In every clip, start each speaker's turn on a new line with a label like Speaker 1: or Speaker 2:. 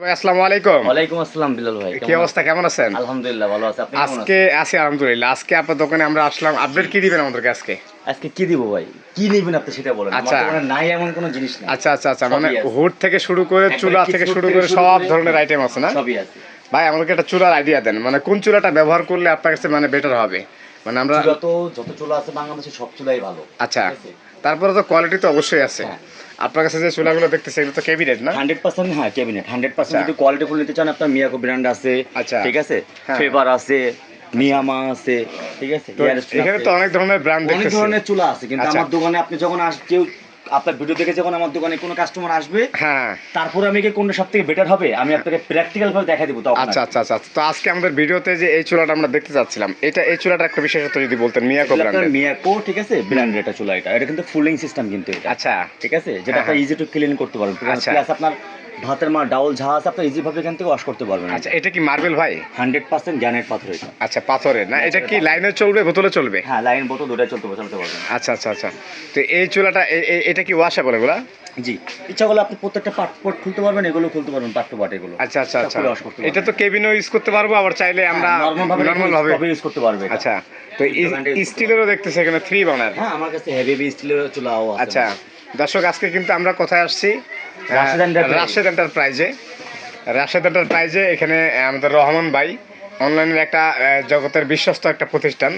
Speaker 1: ভাই আসসালামু আলাইকুম।
Speaker 2: ওয়ালাইকুম আসসালাম বিলাল ভাই
Speaker 1: কি অবস্থা কেমন আছেন?
Speaker 2: আলহামদুলিল্লাহ ভালো আছে। আপনি
Speaker 1: আজকে আছি আলহামদুলিল্লাহ। আজকে আপনার দোকানে আমরা আসলাম। আপডেট কি দিবেন আমাদেরকে আজকে?
Speaker 2: আজকে কি দিব ভাই? কি নেবেন আপনি সেটা বলেন।
Speaker 1: আচ্ছা।
Speaker 2: নাই এমন কোনো জিনিস নেই।
Speaker 1: আচ্ছা আচ্ছা আচ্ছা। মানে। হুড থেকে শুরু করে চুলা থেকে শুরু করে সব ধরনের আইটেম আছে না?
Speaker 2: সবই আছে।
Speaker 1: ভাই আমাদেরকে একটা চুলার আইডিয়া দেন। মানে কোন চুলাটা ব্যবহার করলে আপনার কাছে মানে বেটার হবে? মানে আমরা
Speaker 2: যত যত চুলা আছে বাংলাদেশে সব চুলাই ভালো
Speaker 1: আচ্ছা তারপরে তো কোয়ালিটি তো অবশ্যই আছে
Speaker 2: হ্যাঁ।
Speaker 1: আপনার কাছে যে চুলাগুলো দেখতেছে এগুলো তো ক্যাবিনেট না
Speaker 2: হান্ড্রেড পার্সেন্ট হ্যাঁ ক্যাবিনেট হান্ড্রেড পার্সেন্ট
Speaker 1: আচ্ছা।
Speaker 2: যদি কোয়ালিটি ফুল নিতে চান আপনার মিয়াকো ব্র্যান্ড আছে
Speaker 1: আচ্ছা।
Speaker 2: ঠিক আছে
Speaker 1: হ্যাঁ।
Speaker 2: ফেভার আছে মিয়ামা আছে ঠিক আছে
Speaker 1: এখানে তো অনেক ধরনের ব্র্যান্ড
Speaker 2: অনেক ধরনের চুলা আছে কিন্তু
Speaker 1: আচ্ছা।
Speaker 2: আমার দোকানে আপনি যখন আস কেউ আপনার ভিডিও দেখে যখন আমার দোকানে কোনো কাস্টমার আসবে
Speaker 1: হ্যাঁ।
Speaker 2: তারপরে আমি কি কোনটা সব থেকে বেটার হবে? আমি আপনাকে প্র্যাকটিক্যাল ভাবে দেখা দেবো তখন
Speaker 1: আচ্ছা আচ্ছা আচ্ছা। তো আজকে আমাদের ভিডিওতে যে এই চুলাটা আমরা দেখতে চাচ্ছিলাম এটা এই চুলাটা একটা বিশেষত্ব যদি বলতেন মিয়াকো ব্র্যান্ডের
Speaker 2: মিয়াকো ঠিক আছে? ব্র্যান্ড এটা চুলা এটা। এটা কিন্তু ফুলিং সিস্টেম কিন্তু এটা।
Speaker 1: আচ্ছা।
Speaker 2: ঠিক আছে? যেটা আপনি ইজি টু ক্লিন করতে পারবেন।
Speaker 1: আচ্ছা।
Speaker 2: প্লাস আপনার ভাতের মা ডাউল ঝা আছে আপনি ইজি ভাবে এখান থেকে ওয়াশ করতে পারবেন।
Speaker 1: আচ্ছা এটা কি মার্বেল ভাই?
Speaker 2: হান্ড্রেড পার্সেন্ট গ্যানেট পাথর এটা।
Speaker 1: আচ্ছা পাথরের না? এটা কি লাইনে চলবে বোতলে চলবে?
Speaker 2: হ্যাঁ লাইন বোতল দুটাই চলতে চলতে পারবেন।
Speaker 1: আচ্ছা আচ্ছা আচ্ছা। তো এই চুলাটা এটা কি ওয়াশেবল এগুলা?
Speaker 2: জি। ইচ্ছা করলে আপনি প্রত্যেকটা পার্ট পার্ট খুলতে পারবেন এগুলো খুলতে পারবেন পার্ট টু পার্ট এগুলো।
Speaker 1: আচ্ছা আচ্ছা আচ্ছা। এটা তো কেবিনও ইউজ করতে পারব আবার চাইলে আমরা
Speaker 2: নর্মাল ভাবে
Speaker 1: নর্মাল ভাবে
Speaker 2: ইউজ করতে পারবে
Speaker 1: আচ্ছা তো স্টিলেরও দেখতেছে এখানে থ্রি বানার
Speaker 2: হ্যাঁ আমার কাছে হেভি হেভি স্টিলের চুলাও আছে।
Speaker 1: আচ্ছা দর্শক আজকে কিন্তু আমরা কোথায় আসছি?
Speaker 2: রাশেদ
Speaker 1: এন্টারপ্রাইজে রাশেদ এন্টারপ্রাইজে এখানে আমাদের রহমান ভাই অনলাইনের একটা জগতের বিশ্বস্ত একটা প্রতিষ্ঠান।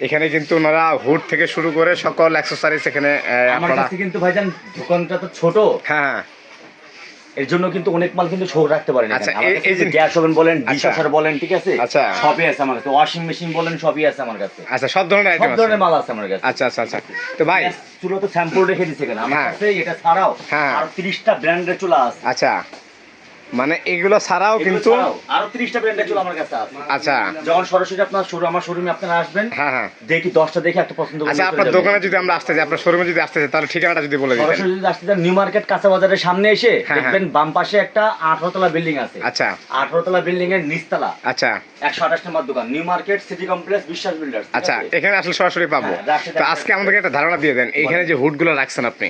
Speaker 1: এখানে কিন্তু ওনারা হুড থেকে শুরু করে সকল অ্যাক্সেসরিজ এখানে
Speaker 2: আমার কাছে কিন্তু ভাইজান দোকানটা তো ছোট।
Speaker 1: হ্যাঁ হ্যাঁ।
Speaker 2: এর জন্য কিন্তু অনেক মাল কিন্তু শোক রাখতে পারেন
Speaker 1: আচ্ছা, এই- যে-
Speaker 2: গ্যাস ওভেন বলেন
Speaker 1: আচ্ছা।
Speaker 2: বলেন ঠিক আছে?
Speaker 1: আচ্ছা।
Speaker 2: সবই আছে আমার কাছে। ওয়াশিং মেশিন বলেন সবই আছে আমার কাছে।
Speaker 1: আচ্ছা সব ধরনের
Speaker 2: সব ধরনের মাল আছে আমার কাছে।
Speaker 1: আচ্ছা আচ্ছা আচ্ছা। তো ভাই
Speaker 2: চুলা তো স্যাম্পল রেখে দিয়েছে কেন? আমার
Speaker 1: হ্যাঁ।
Speaker 2: কাছে এটা ছাড়াও। আর 30টা ব্র্যান্ডের চুলা আছে।
Speaker 1: আচ্ছা। মানে এগুলো ছাড়াও কিন্তু
Speaker 2: আরও 30টা ব্র্যান্ডের চুলা আমার কাছে আছে।
Speaker 1: আচ্ছা।
Speaker 2: যখন সরাসরি আপনার শোরুম আমার শোরুমে আপনারা আসবেন
Speaker 1: হ্যাঁ হ্যাঁ।
Speaker 2: দেখি 10টা দেখে একটা পছন্দ
Speaker 1: আচ্ছা আপনার দোকানে যদি আমরা আসতে যাই আপনার শোরুমে যদি আসতে চাই তাহলে ঠিকানাটা যদি বলে দিতেন।
Speaker 2: সরাসরি যদি আসতে চান নিউ মার্কেট কাঁচা বাজারের সামনে এসে
Speaker 1: হ্যাঁ,
Speaker 2: দেখবেন বাম পাশে একটা 18 তলা বিল্ডিং আছে।
Speaker 1: আচ্ছা।
Speaker 2: 18 তলা বিল্ডিং এর নিচতলা।
Speaker 1: আচ্ছা।
Speaker 2: একশো আঠাশ নম্বর দোকান new market city complex Biswas builders
Speaker 1: আচ্ছা এখানে আসলে সরাসরি পাবো।
Speaker 2: হ্যাঁ,
Speaker 1: তো আজকে আমাদেরকে একটা ধারণা দিয়ে দেন এইখানে যে হুডগুলো রাখছেন আপনি।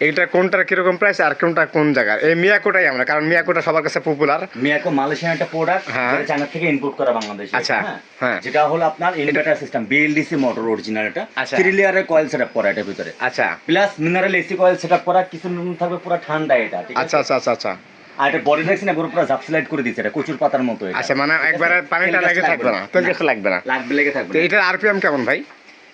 Speaker 1: এইটা কোনটার কীরকম প্রাইস আর কোনটা কোন জায়গার? এই মিয়াকোটাই আমরা কারণ মিয়াকোটা সবার কাছে পপুলার
Speaker 2: মিয়াকো মালয়েশিয়ান একটা প্রোডাক্ট
Speaker 1: হ্যাঁ।
Speaker 2: যেটা চায়না থেকে ইম্পোর্ট করা বাংলাদেশে
Speaker 1: আচ্ছা,
Speaker 2: হ্যাঁ।
Speaker 1: হ্যাঁ।
Speaker 2: যেটা হলো আপনার inverter system BLDC motor original এটা।
Speaker 1: আচ্ছা।
Speaker 2: থ্রি লেয়ারের কয়েল সেটআপ করা এটার ভিতরে।
Speaker 1: আচ্ছা।
Speaker 2: Plus mineral AC coil setup করা কিছু থাকবে পুরো ঠান্ডা এটা ঠিক
Speaker 1: আচ্ছা
Speaker 2: আছে?
Speaker 1: আচ্ছা আচ্ছা আচ্ছা।
Speaker 2: আর এটা বডি দেখছেন না পুরো জাপসলাইড করে দিচ্ছে এটা কচুর পাতার মতো এটা।
Speaker 1: আচ্ছা মানে একবারে পানিটা লেগে থাকবে না। তেল লাগবে না।
Speaker 2: লাগবে লেগে থাকবে
Speaker 1: তো। এটার আরপিএম কেমন ভাই?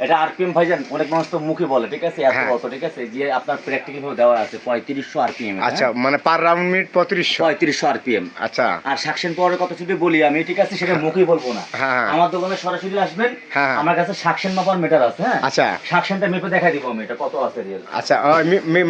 Speaker 2: এটা আরপিএম ভাইজান অনেক মানুষ তো মুখে বলে ঠিক আছে? এত
Speaker 1: হ্যাঁ।
Speaker 2: অত ঠিক আছে? যে আপনার প্র্যাকটিক্যাল ভাবে দেওয়া আছে পঁয়ত্রিশশো আরপিএম
Speaker 1: আচ্ছা মানে পার রাউন্ড মিনিট পঁয়ত্রিশশো।
Speaker 2: পঁয়ত্রিশশো আরপিএম।
Speaker 1: আচ্ছা।
Speaker 2: আর সাকশন পাওয়ারের কথা যদি বলি আমি ঠিক আছে? সেটা মুখেই বলব না।
Speaker 1: হ্যাঁ, হ্যাঁ।
Speaker 2: আমার দোকানে সরাসরি আসবেন। আমার কাছে সাকশন মাপার মিটার আছে হ্যাঁ?
Speaker 1: আচ্ছা।
Speaker 2: সাকশনটা মেপে দেখাই দিব আমি এটা কত আছে রিয়েল
Speaker 1: আচ্ছা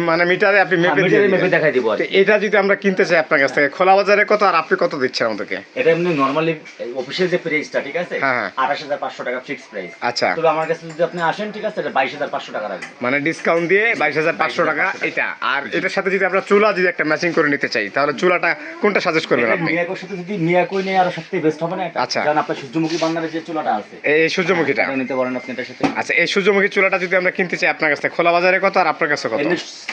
Speaker 1: মানে মিটারে আপনি মেপে দিয়ে
Speaker 2: মেপে। দেখাই দিব।
Speaker 1: এটা যদি আমরা কিনতে চাই আপনার কাছ থেকে খোলা বাজারে কত আর আপনি কত দিচ্ছেন আমাদেরকে?
Speaker 2: এটা এমনি নর্মালি অফিসিয়াল যে প্রাইসটা ঠিক আছে?
Speaker 1: হ্যাঁ, হ্যাঁ।
Speaker 2: আঠাশ হাজার পাঁচশো টাকা ফিক্স প্রাইস
Speaker 1: আচ্ছা।
Speaker 2: তবে আমার কাছে যদি আপনি আসেন ঠিক আছে এটা বাইশ হাজার পাঁচশো টাকা
Speaker 1: মানে ডিসকাউন্ট দিয়ে বাইশ হাজার পাঁচশো টাকা এটা। আর এটার সাথে যদি আমরা চুলা যদি একটা ম্যাচিং করে নিতে চাই তাহলে চুলাটা কোনটা সাজেস্ট করবেন আপনি?
Speaker 2: মিয়াকোর সাথে যদি মিয়াকোই নেই আরও সবথেকে বেস্ট হবে না? এটা?
Speaker 1: আচ্ছা।
Speaker 2: কারণ আপনার সূর্যমুখী বান্নারের যে চুলাটা আছে।
Speaker 1: এই সূর্যমুখীটা?
Speaker 2: নিতে পারেন আপনি এটার সাথে।
Speaker 1: আচ্ছা এই সূর্যমুখী চুলাটা যদি আমরা কিনতে চাই আপনার কাছে খোলা বাজারে কত আর আপনার কাছে কত?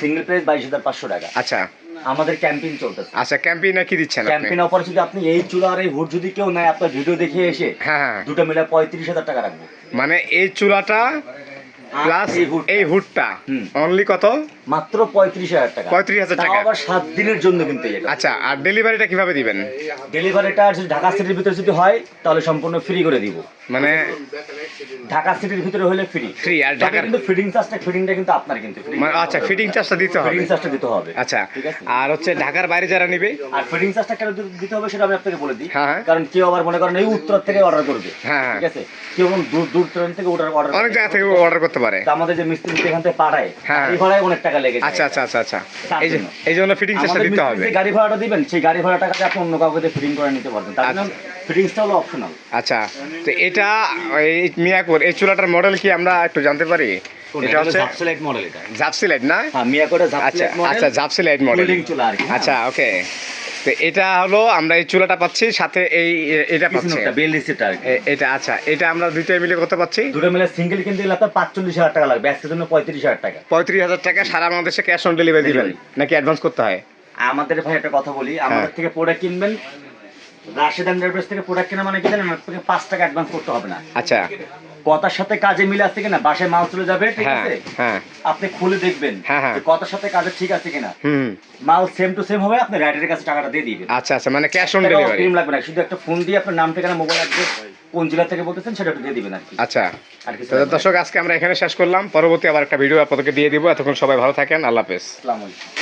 Speaker 2: সিঙ্গেল প্রাইস বাইশ হাজার পাঁচশো টাকা।
Speaker 1: আচ্ছা।
Speaker 2: আমাদের ক্যাম্পেইন চলতেছে।
Speaker 1: আচ্ছা ক্যাম্পেইন কি দিচ্ছেন আপনি?
Speaker 2: ক্যাম্পেইন অফার যদি আপনি এই চুলা আর এই হুড যদি কেউ নেয় আপনার ভিডিও দেখে এসে
Speaker 1: হ্যাঁ হ্যাঁ।
Speaker 2: দুটো মিলে পঁয়ত্রিশ হাজার টাকা রাখব।
Speaker 1: মানে এই চুলাটা প্লাস
Speaker 2: এই হুডটা।
Speaker 1: অনলি কত?
Speaker 2: মাত্র পঁয়ত্রিশ হাজার টাকা।
Speaker 1: 35,000 টাকা।
Speaker 2: আবার সাত দিনের জন্য কিন্তু
Speaker 1: আচ্ছা আর ডেলিভারিটা কীভাবে দিবেন?
Speaker 2: ডেলিভারিটা যদি ঢাকা সিটির ভিতরে যদি হয় তাহলে সম্পূর্ণ ফ্রি করে দিব।
Speaker 1: মানে
Speaker 2: ঢাকা সিটির ভিতরে হলে ফ্রি
Speaker 1: Free, আর ঢাকার-
Speaker 2: কিন্তু ফিডিং চার্জটা ফিডিংটা কিন্তু আপনার কিন্তু
Speaker 1: মানে আচ্ছা ফিটিং চার্জটা দিতে হবে।
Speaker 2: ফিডিং চার্জটা দিতে হবে।
Speaker 1: আচ্ছা আর হচ্ছে ঢাকার বাইরে যারা নিবে?
Speaker 2: আর ফিডিং চার্জটা কেন দিতে হবে সেটা আমি আপনাকে বলে দিই।
Speaker 1: হ্যাঁ, হ্যাঁ।
Speaker 2: কারণ কেউ আবার মনে করেন এই উত্তর থেকে অর্ডার করবে।
Speaker 1: হ্যাঁ।
Speaker 2: ঠিক আছে? কেউ দূর দূর থেকে অর্ডার অর্ডার
Speaker 1: অনেক জায়গা থেকে অর্ডার করতে পারে।
Speaker 2: আমাদের যে মিস্ত্রি এখান থেকে পাঠায়
Speaker 1: হ্যাঁ।
Speaker 2: এই ভাড়ায় অনেক টাকা লেগে
Speaker 1: আচ্ছা আচ্ছা আচ্ছা আচ্ছা। এই যে
Speaker 2: জন্য।
Speaker 1: এই জন্য ফিটিং চার্জটা দিতে হবে।
Speaker 2: যে গাড়ি ভাড়াটা দিবেন সেই গাড়ি ভাড়া টাকাতে আপনি অন্য কাউকে ফিটিং করে নিতে পারবেন। তার জন্য ফিটিংসটা হলো অপশনাল
Speaker 1: আচ্ছা তো এটা এই মিয়াকোর এই চুলাটার মডেল কি আমরা একটু জানতে পারি? এটা হচ্ছে
Speaker 2: জাপসেলাইট মডেল এটা।
Speaker 1: জাপসি লাইট না?
Speaker 2: হ্যাঁ মিয়াকোটা মডেল
Speaker 1: জাপসি লাইট মডেল
Speaker 2: চুলা আর কি।
Speaker 1: আচ্ছা ওকে তো এটা হলো আমরা এই চুলাটা পাচ্ছি সাথে এই এটা পাচ্ছি।
Speaker 2: পিছনেরটা বেল রিসিপ্ট আর
Speaker 1: এটা আচ্ছা এটা আমরা দুইটাই মিলে কত পাচ্ছি?
Speaker 2: দুটো মিলে সিঙ্গেল কিনতে গেলে আপনার পাঁচচল্লিশ হাজার টাকা লাগবে আজকের জন্য পঁয়ত্রিশ হাজার টাকা।
Speaker 1: পঁয়ত্রিশ হাজার টাকা সারা বাংলাদেশে ক্যাশ অন ডেলিভারি দিবেন নাকি অ্যাডভান্স করতে হয়?
Speaker 2: আমাদের ভাই একটা কথা বলি আমাদের থেকে প্রোডাক্ট কিনবেন রাশেদ এন্টারপ্রাইজ থেকে প্রোডাক্ট কেনা মানে কি জানেন? আপনাকে পাঁচ টাকা অ্যাডভান্স করতে হবে না।
Speaker 1: আচ্ছা।
Speaker 2: কথার সাথে কাজে মিলে আছে কিনা? বাসায় মাল চলে যাবে ঠিক
Speaker 1: হ্যাঁ
Speaker 2: আছে?
Speaker 1: হ্যাঁ।
Speaker 2: আপনি খুলে দেখবেন
Speaker 1: হ্যাঁ,
Speaker 2: কথার সাথে কাজে ঠিক আছে কিনা। মাল সেম টু সেম হবে আপনি রাইডারের কাছে টাকাটা দিয়ে দিবেন।
Speaker 1: আচ্ছা আচ্ছা মানে ক্যাশ অন ডেলিভারি
Speaker 2: ক্রিম লাগবে না শুধু একটা ফোন দিয়ে আপনার নাম ঠিকানা মোবাইল অ্যাড্রেস কোন জেলা থেকে বলতেছেন সেটা একটু দিয়ে দিবেন আর কি।
Speaker 1: আচ্ছা।
Speaker 2: আর কিছু
Speaker 1: দর্শক আজকে আমরা এখানে শেষ করলাম। পরবর্তী আবার একটা ভিডিও আপনাদেরকে দিয়ে দিব। এতক্ষণ সবাই ভালো থাকেন। আল্লাহ হাফেজ।
Speaker 2: আসসালামু আলাইকুম।